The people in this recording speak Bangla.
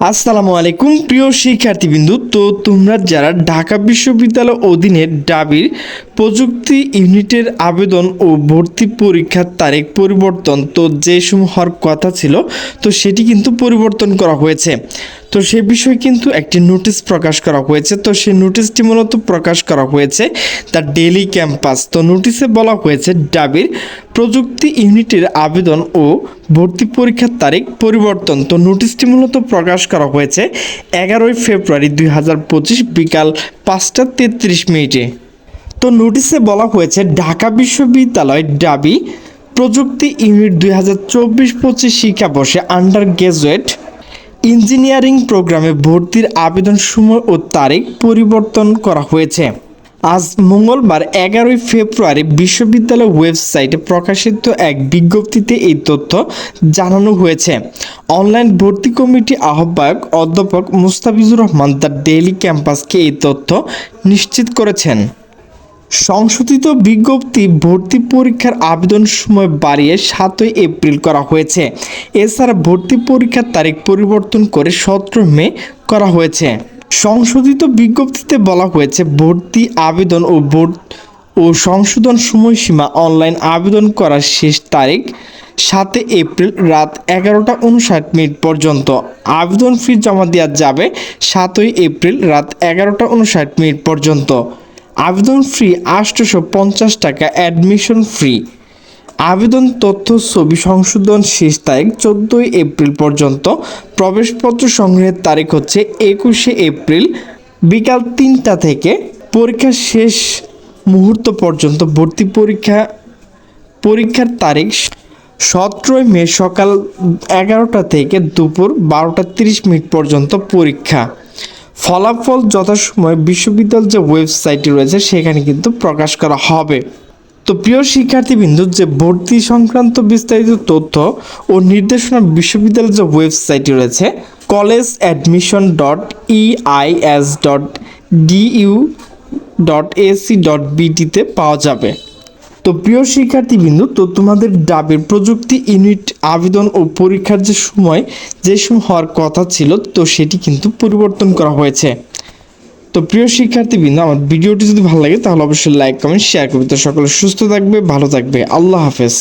আসসালামু আলাইকুম প্রিয় শিক্ষার্থীবৃন্দু। তো তোমরা যারা ঢাকা বিশ্ববিদ্যালয় অধীনে ডাবির প্রযুক্তি ইউনিটের আবেদন ও ভর্তি পরীক্ষার তারিখ পরিবর্তন। তো যে সমূহ হওয়ার কথা ছিল, তো সেটি কিন্তু পরিবর্তন করা হয়েছে। তো সে বিষয়ে কিন্তু একটি নোটিশ প্রকাশ করা হয়েছে। তো সেই নোটিশটি মূলত প্রকাশ করা হয়েছে দ্য ডেলি ক্যাম্পাস। তো নোটিশে বলা হয়েছে, ডাবির প্রযুক্তি ইউনিটের আবেদন ও ভর্তি পরীক্ষার তারিখ পরিবর্তন। তো নোটিশটি মূলত প্রকাশ করা হয়েছে এগারোই ফেব্রুয়ারি দুই হাজার পঁচিশ বিকাল পাঁচটা তেত্রিশ মিনিটে। তো নোটিশে বলা হয়েছে, ঢাকা বিশ্ববিদ্যালয় ডাবি প্রযুক্তি ইউনিট দুই হাজার চব্বিশ পঁচিশ শিক্ষাবর্ষে আন্ডার গ্রাজুয়েট ইঞ্জিনিয়ারিং প্রোগ্রামে ভর্তির আবেদন সময় ও তারিখ পরিবর্তন করা হয়েছে। আজ মঙ্গলবার এগারোই ফেব্রুয়ারি বিশ্ববিদ্যালয় ওয়েবসাইটে প্রকাশিত এক বিজ্ঞপ্তিতে এই তথ্য জানানো হয়েছে। অনলাইন ভর্তি কমিটি আহ্বায়ক অধ্যাপক মুস্তাফিজুর রহমান দ্য ডেইলি ক্যাম্পাসকে এই তথ্য নিশ্চিত করেছেন। সংশোধিত বিজ্ঞপ্তি ভর্তি পরীক্ষার আবেদন সময় বাড়িয়ে সাতই এপ্রিল করা হয়েছে। এছাড়া ভর্তি পরীক্ষার তারিখ পরিবর্তন করে সতেরো মে করা হয়েছে। সংশোধিত বিজ্ঞপ্তিতে বলা হয়েছে, ভর্তি আবেদন ও ও সংশোধন সময়সীমা অনলাইন আবেদন করার শেষ তারিখ সাতে এপ্রিল রাত এগারোটা উনষাট মিনিট পর্যন্ত। আবেদন ফি জমা দেওয়া যাবে সাতই এপ্রিল রাত এগারোটা উনষাট মিনিট পর্যন্ত। আবেদন ফ্রি আটশোশো পঞ্চাশ টাকা অ্যাডমিশন ফ্রি আবেদন তথ্য, ছবি সংশোধন শেষ তারিখ চোদ্দোই এপ্রিল পর্যন্ত। প্রবেশপত্র সংগ্রহের তারিখ হচ্ছে একুশে এপ্রিল বিকাল তিনটা থেকে পরীক্ষা শেষ মুহূর্ত পর্যন্ত ভর্তি পরীক্ষা, পরীক্ষার তারিখ সতেরোই মে সকাল এগারোটা থেকে দুপুর বারোটা তিরিশ মিনিট পর্যন্ত পরীক্ষা। ফলাফল যথাসময়ে বিশ্ববিদ্যালয়ের যে ওয়েবসাইটটি রয়েছে, সেখানে কিন্তু প্রকাশ করা হবে। তো প্রিয় শিক্ষার্থীবৃন্দু, যে ভর্তি সংক্রান্ত বিস্তারিত তথ্য ও নির্দেশনা বিশ্ববিদ্যালয়ের যে ওয়েবসাইটটি রয়েছে college admission dot EIS dot DU dot AC dot বিটিতে পাওয়া যাবে। তো প্রিয় শিক্ষার্থীবৃন্দ, তো তোমাদের ডাবের প্রযুক্তি ইউনিট আবেদন ও পরীক্ষার যে সময় যে সময় হওয়ার কথা ছিল, তো সেটি কিন্তু পরিবর্তন করা হয়েছে। তো প্রিয় শিক্ষার্থীবৃন্দ, আমার ভিডিওটি যদি ভালো লাগে, তাহলে অবশ্যই লাইক কমেন্ট শেয়ার করবে। তো সকলে সুস্থ থাকবে, ভালো থাকবে। আল্লাহ হাফেজ।